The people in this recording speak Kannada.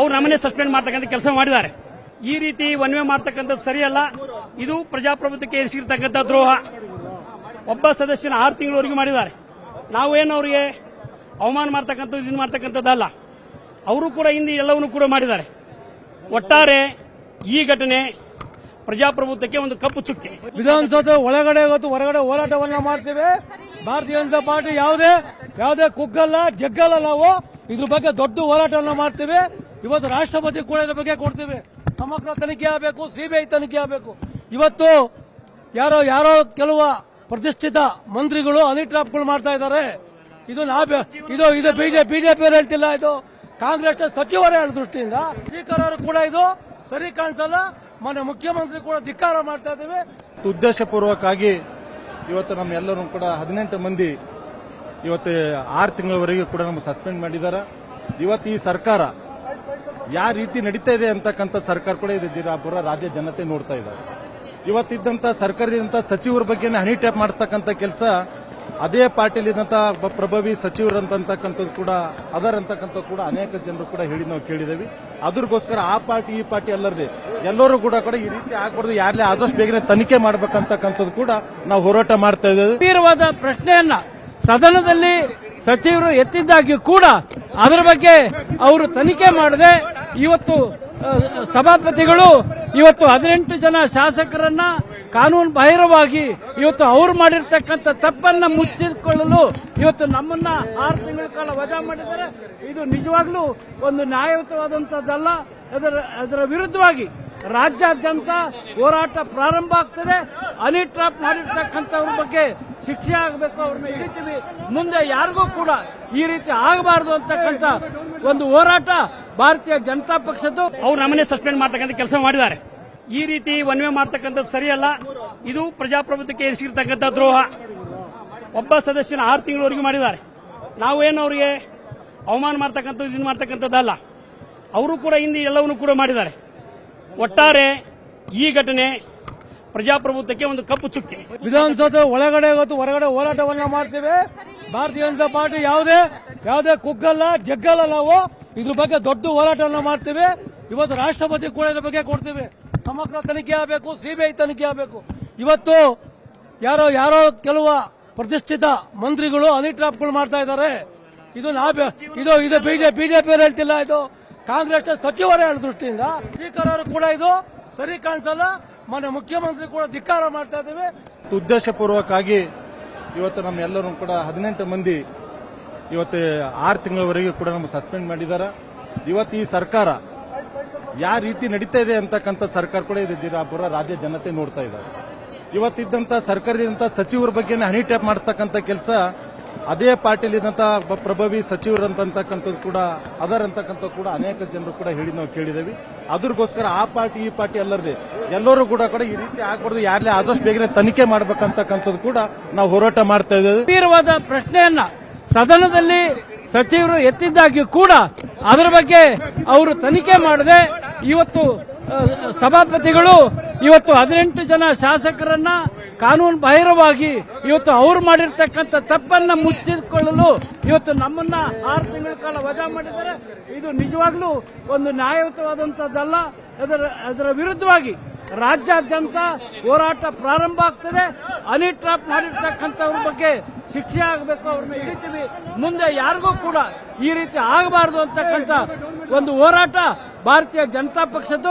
ಅವ್ರು ನಮ್ಮನ್ನೇ ಸಸ್ಪೆಂಡ್ ಮಾಡ್ತಕ್ಕಂಥ ಕೆಲಸ ಮಾಡಿದ್ದಾರೆ. ಈ ರೀತಿ ಒನ್ವೆ ಮಾಡ್ತಕ್ಕಂಥದ್ದು ಸರಿಯಲ್ಲ. ಇದು ಪ್ರಜಾಪ್ರಭುತ್ವಕ್ಕೆ ಎಸಗಿರ್ತಕ್ಕಂಥ ದ್ರೋಹ. ಒಬ್ಬ ಸದಸ್ಯನ ಆರು ತಿಂಗಳವರೆಗೂ ಮಾಡಿದ್ದಾರೆ. ನಾವೇನು ಅವರಿಗೆ ಅವಮಾನ ಮಾಡ್ತಕ್ಕಂಥದ್ದು ಇದನ್ನು ಮಾಡ್ತಕ್ಕಂಥದ್ದಲ್ಲ ಅವರು ಕೂಡ ಹಿಂದೆ ಎಲ್ಲವನ್ನೂ ಕೂಡ ಮಾಡಿದ್ದಾರೆ. ಒಟ್ಟಾರೆ ಈ ಘಟನೆ ಪ್ರಜಾಪ್ರಭುತ್ವಕ್ಕೆ ಒಂದು ಕಪ್ಪು ಚುಕ್ಕೆ. ವಿಧಾನಸೌಧ ಒಳಗಡೆ ಇವತ್ತು ಹೊರಗಡೆ ಹೋರಾಟವನ್ನ ಮಾಡ್ತೇವೆ. ಭಾರತೀಯ ಜನತಾ ಪಾರ್ಟಿ ಯಾವುದೇ ಯಾವುದೇ ಕುಗ್ಗಲ್ಲ, ಜಗ್ಗಲ್ಲ ನಾವು. ಇದ್ರ ಬಗ್ಗೆ ದೊಡ್ಡ ಹೋರಾಟವನ್ನ ಮಾಡ್ತೇವೆ. ಇವತ್ತು ರಾಷ್ಟ್ರಪತಿ ಕೂಡ ಇದ್ರ ಬಗ್ಗೆ ಕೊಡ್ತೀವಿ. ಸಮಗ್ರ ತನಿಖೆ ಆಗಬೇಕು, ಸಿಬಿಐ ತನಿಖೆ ಆಗಬೇಕು. ಇವತ್ತು ಯಾರೋ ಯಾರೋ ಕೆಲವು ಪ್ರತಿಷ್ಠಿತ ಮಂತ್ರಿಗಳು ಹನಿ ಟ್ರಾಪ್ಗಳು ಮಾಡ್ತಾ ಇದ್ದಾರೆ. ಇದು ನಾ ಇದು ಇದು ಬಿಜೆಪಿ ಬಿಜೆಪಿ ಹೇಳ್ತಿಲ್ಲ, ಇದು ಕಾಂಗ್ರೆಸ್ ಸಚಿವರೇ ಹೇಳ ದೃಷ್ಟಿಯಿಂದ. ಸ್ಪೀಕರ್ ಅವರು ಕೂಡ ಇದು ಸರಿ ಕಾಣ್ತಲ್ಲ ಮೊನ್ನೆ ಮುಖ್ಯಮಂತ್ರಿ ಕೂಡ ಧಿಕ್ಕಾರ ಮಾಡ್ತಾ ಇದ್ದೇವೆ. ಉದ್ದೇಶಪೂರ್ವಕವಾಗಿ ಇವತ್ತು ನಮ್ಮ ಎಲ್ಲರೂ ಕೂಡ ಹದಿನೆಂಟು ಮಂದಿ ಇವತ್ತು ಆರು ತಿಂಗಳವರೆಗೆ ಕೂಡ ನಮ್ಮ ಸಸ್ಪೆಂಡ್ ಮಾಡಿದ್ದಾರೆ. ಇವತ್ತು ಈ ಸರ್ಕಾರ ಯಾವ ರೀತಿ ನಡೀತಾ ಇದೆ ಅಂತಕ್ಕಂಥ ಸರ್ಕಾರ ಕೂಡ ಇದೆ ಜಿರಾಪುರ ರಾಜ್ಯ ಜನತೆ ನೋಡ್ತಾ ಇದ್ದಾರೆ. ಇವತ್ತಿದ್ದಂಥ ಸರ್ಕಾರದಿಂದ ಸಚಿವರ ಬಗ್ಗೆ ಹನಿ ಟ್ಯಾಪ್ ಮಾಡಿಸ್ತಕ್ಕಂಥ ಕೆಲಸ ಅದೇ ಪಾರ್ಟಿಲಿದ್ದಂಥ ಪ್ರಭಾವಿ ಸಚಿವರಂತಕ್ಕಂಥದ್ದು ಕೂಡ, ಅದರ್ ಅಂತಕ್ಕಂಥ ಕೂಡ ಅನೇಕ ಜನರು ಕೂಡ ಹೇಳಿ ನಾವು ಕೇಳಿದ್ದೇವೆ ಅದ್ರಗೋಸ್ಕರ ಆ ಪಾರ್ಟಿ, ಈ ಪಾರ್ಟಿ ಎಲ್ಲರದೇ ಎಲ್ಲರೂ ಕೂಡ ಕೂಡ ಈ ರೀತಿ ಆಗ್ಬಾರ್ದು ಯಾರೇ ಆದಷ್ಟು ಬೇಗನೆ ತನಿಖೆ ಮಾಡಬೇಕಂತಕ್ಕಂಥದ್ದು ಕೂಡ ನಾವು ಹೋರಾಟ ಮಾಡ್ತಾ ಇದ್ದೇವೆ. ಪ್ರಶ್ನೆಯನ್ನ ಸದನದಲ್ಲಿ ಸಚಿವರು ಎತ್ತಿದ್ದಾಗ್ಯೂ ಕೂಡ ಅದರ ಬಗ್ಗೆ ಅವರು ತನಿಖೆ ಮಾಡದೆ ಇವತ್ತು ಸಭಾಪತಿಗಳು ಇವತ್ತು ಹದಿನೆಂಟು ಜನ ಶಾಸಕರನ್ನ ಕಾನೂನು ಬಾಹಿರವಾಗಿ ಇವತ್ತು ಅವರು ಮಾಡಿರ್ತಕ್ಕಂಥ ತಪ್ಪನ್ನ ಮುಚ್ಚಿಕೊಳ್ಳಲು ಇವತ್ತು ನಮ್ಮನ್ನ ಆರು ತಿಂಗಳ ಕಾಲ ವಜಾ ಮಾಡಿದ್ದಾರೆ. ಇದು ನಿಜವಾಗ್ಲೂ ಒಂದು ನ್ಯಾಯಯುತವಾದಂತದ್ದಲ್ಲ ಅದರ ಅದರ ವಿರುದ್ಧವಾಗಿ ರಾಜ್ಯಾದ್ಯಂತ ಹೋರಾಟ ಪ್ರಾರಂಭ ಆಗ್ತದೆ. ಹನಿ ಟ್ರಾಪ್ ಮಾಡಿರ್ತಕ್ಕಂಥವ್ರ ಬಗ್ಗೆ ಶಿಕ್ಷೆ ಆಗಬೇಕು, ಅವ್ರನ್ನ ಹಿಡಿತೀವಿ. ಮುಂದೆ ಯಾರಿಗೂ ಕೂಡ ಈ ರೀತಿ ಆಗಬಾರದು ಅಂತಕ್ಕಂಥ ಒಂದು ಹೋರಾಟ ಭಾರತೀಯ ಜನತಾ ಪಕ್ಷದ್ದು. ಅವ್ರು ನಮ್ಮನೆ ಸಸ್ಪೆಂಡ್ ಮಾಡ್ತಕ್ಕಂಥ ಕೆಲಸ ಮಾಡಿದ್ದಾರೆ. ಈ ರೀತಿ ಒನ್ವೆ ಮಾಡ್ತಕ್ಕಂಥದ್ದು ಸರಿಯಲ್ಲ. ಇದು ಪ್ರಜಾಪ್ರಭುತ್ವಕ್ಕೆ ಎಸಗಿರ್ತಕ್ಕಂಥ ದ್ರೋಹ. ಒಬ್ಬ ಸದಸ್ಯನ ಆರು ತಿಂಗಳವರೆಗೂ ಮಾಡಿದ್ದಾರೆ. ನಾವು ಏನು ಅವರಿಗೆ ಅವಮಾನ ಮಾಡ್ತಕ್ಕಂಥದ್ದು ಇದು ಮಾಡ್ತಕ್ಕಂಥದ್ದಲ್ಲ. ಅವರು ಕೂಡ ಹಿಂದೆ ಎಲ್ಲವನ್ನೂ ಕೂಡ ಮಾಡಿದ್ದಾರೆ. ಒಟ್ಟಾರೆ ಈ ಘಟನೆ ಪ್ರಜಾಪ್ರಭುತ್ವಕ್ಕೆ ಒಂದು ಕಪ್ಪು ಚುಕ್ಕೆ. ವಿಧಾನಸೌಧ ಒಳಗಡೆ ಇವತ್ತು ಹೊರಗಡೆ ಹೋರಾಟವನ್ನ ಮಾಡ್ತೇವೆ. ಭಾರತೀಯ ಜನತಾ ಪಾರ್ಟಿ ಯಾವುದೇ ಯಾವುದೇ ಕುಗ್ಗಲ್ಲ, ಜಗ್ಗಲ್ಲ ನಾವು. ಇದ್ರ ಬಗ್ಗೆ ದೊಡ್ಡ ಹೋರಾಟವನ್ನ ಮಾಡ್ತೇವೆ. ಇವತ್ತು ರಾಷ್ಟ್ರಪತಿ ಕೂಡ ಇದ್ರ ಬಗ್ಗೆ ಕೊಡ್ತೇವೆ. ಸಮಗ್ರ ತನಿಖೆ ಆಗಬೇಕು, ಸಿಬಿಐ ತನಿಖೆ ಆಗಬೇಕು. ಇವತ್ತು ಯಾರೋ ಯಾರೋ ಕೆಲವು ಪ್ರತಿಷ್ಠಿತ ಮಂತ್ರಿಗಳು ಅನಿಟ್ರಾಪ್ಗಳು ಮಾಡ್ತಾ ಇದ್ದಾರೆ. ಇದು ನಾ ಇದು ಇದು ಬಿಜೆಪಿ ಬಿಜೆಪಿ ಹೇಳ್ತಿಲ್ಲ, ಇದು ಕಾಂಗ್ರೆಸ್ ಸಚಿವರೇ ದೃಷ್ಟಿಯಿಂದ ಸ್ಪೀಕರ್ ಅವರು ಕೂಡ ಇದು ಸರಿ ಕಾಣಿಸಲ್ಲ. ಮೊನ್ನೆ ಮುಖ್ಯಮಂತ್ರಿ ಕೂಡ ಧಿಕ್ಕಾರ ಮಾಡ್ತಾ ಇದ್ದೇವೆ. ಉದ್ದೇಶಪೂರ್ವಕವಾಗಿ ಇವತ್ತು ನಮ್ಮೆಲ್ಲರೂ ಕೂಡ ಹದಿನೆಂಟು ಮಂದಿ ಇವತ್ತು ಆರು ತಿಂಗಳವರೆಗೆ ಕೂಡ ನಮ್ಮ ಸಸ್ಪೆಂಡ್ ಮಾಡಿದ್ದಾರೆ. ಇವತ್ತು ಈ ಸರ್ಕಾರ ಯಾವ ರೀತಿ ನಡೀತಾ ಇದೆ ಅಂತಕ್ಕಂಥ ಸರ್ಕಾರ ಕೂಡ ಇದು ದಿರಾಪುರ ರಾಜ್ಯ ಜನತೆ ನೋಡ್ತಾ ಇದ್ದಾರೆ. ಇವತ್ತಿದ್ದಂಥ ಸರ್ಕಾರದಿಂದ ಸಚಿವರ ಬಗ್ಗೆ ಹನಿ ಟ್ಯಾಪ್ ಮಾಡಿಸ್ತಕ್ಕಂಥ ಕೆಲಸ ಅದೇ ಪಾರ್ಟಿಲಿದ್ದಂಥ ಪ್ರಭಾವಿ ಸಚಿವರಂತಕ್ಕಂಥದ್ದು ಕೂಡ ಅದರ್ ಅಂತಕ್ಕಂಥ ಕೂಡ ಅನೇಕ ಜನರು ಕೂಡ ಹೇಳಿ ನಾವು ಕೇಳಿದೇವಿ. ಅದ್ರಗೋಸ್ಕರ ಆ ಪಾರ್ಟಿ, ಈ ಪಾರ್ಟಿ ಎಲ್ಲರದೇ ಎಲ್ಲರೂ ಕೂಡ ಕೂಡ ಈ ರೀತಿ ಆಗ್ಬಾರ್ದು ಯಾರೇ ಆದಷ್ಟು ಬೇಗನೆ ತನಿಖೆ ಮಾಡ್ಬೇಕಂತಕ್ಕಂಥದ್ದು ಕೂಡ ನಾವು ಹೋರಾಟ ಮಾಡ್ತಾ ಇದ್ದೇವೆ. ಗಂಭೀರವಾದ ಪ್ರಶ್ನೆಯನ್ನ ಸದನದಲ್ಲಿ ಸಚಿವರು ಎತ್ತಿದ್ದಾಗ್ಯೂ ಕೂಡ ಅದರ ಬಗ್ಗೆ ಅವರು ತನಿಖೆ ಮಾಡದೆ ಇವತ್ತು ಸಭಾಪತಿಗಳು ಇವತ್ತು ಹದಿನೆಂಟು ಜನ ಶಾಸಕರನ್ನ ಕಾನೂನು ಬಾಹಿರವಾಗಿ ಇವತ್ತು ಅವರು ಮಾಡಿರ್ತಕ್ಕಂಥ ತಪ್ಪನ್ನ ಮುಚ್ಚಿಕೊಳ್ಳಲು ಇವತ್ತು ನಮ್ಮನ್ನ ಆರು ತಿಂಗಳ ಕಾಲ ವಜಾ ಮಾಡಿದ್ದಾರೆ. ಇದು ನಿಜವಾಗ್ಲೂ ಒಂದು ನ್ಯಾಯಯುತವಾದಂಥದ್ದಲ್ಲ. ಅದರ ಅದರ ವಿರುದ್ಧವಾಗಿ ರಾಜ್ಯಾದ್ಯಂತ ಹೋರಾಟ ಪ್ರಾರಂಭ ಆಗ್ತದೆ. ಅಲಿ ಟ್ರಾಪ್ ಮಾಡಿರ್ತಕ್ಕಂಥವ್ರ ಬಗ್ಗೆ ಶಿಕ್ಷೆ ಆಗಬೇಕು, ಅವ್ರನ್ನ ಹಿಡಿತೀವಿ. ಮುಂದೆ ಯಾರಿಗೂ ಕೂಡ ಈ ರೀತಿ ಆಗಬಾರದು ಅಂತಕ್ಕಂಥ ಒಂದು ಹೋರಾಟ ಭಾರತೀಯ ಜನತಾ ಪಕ್ಷದ್ದು.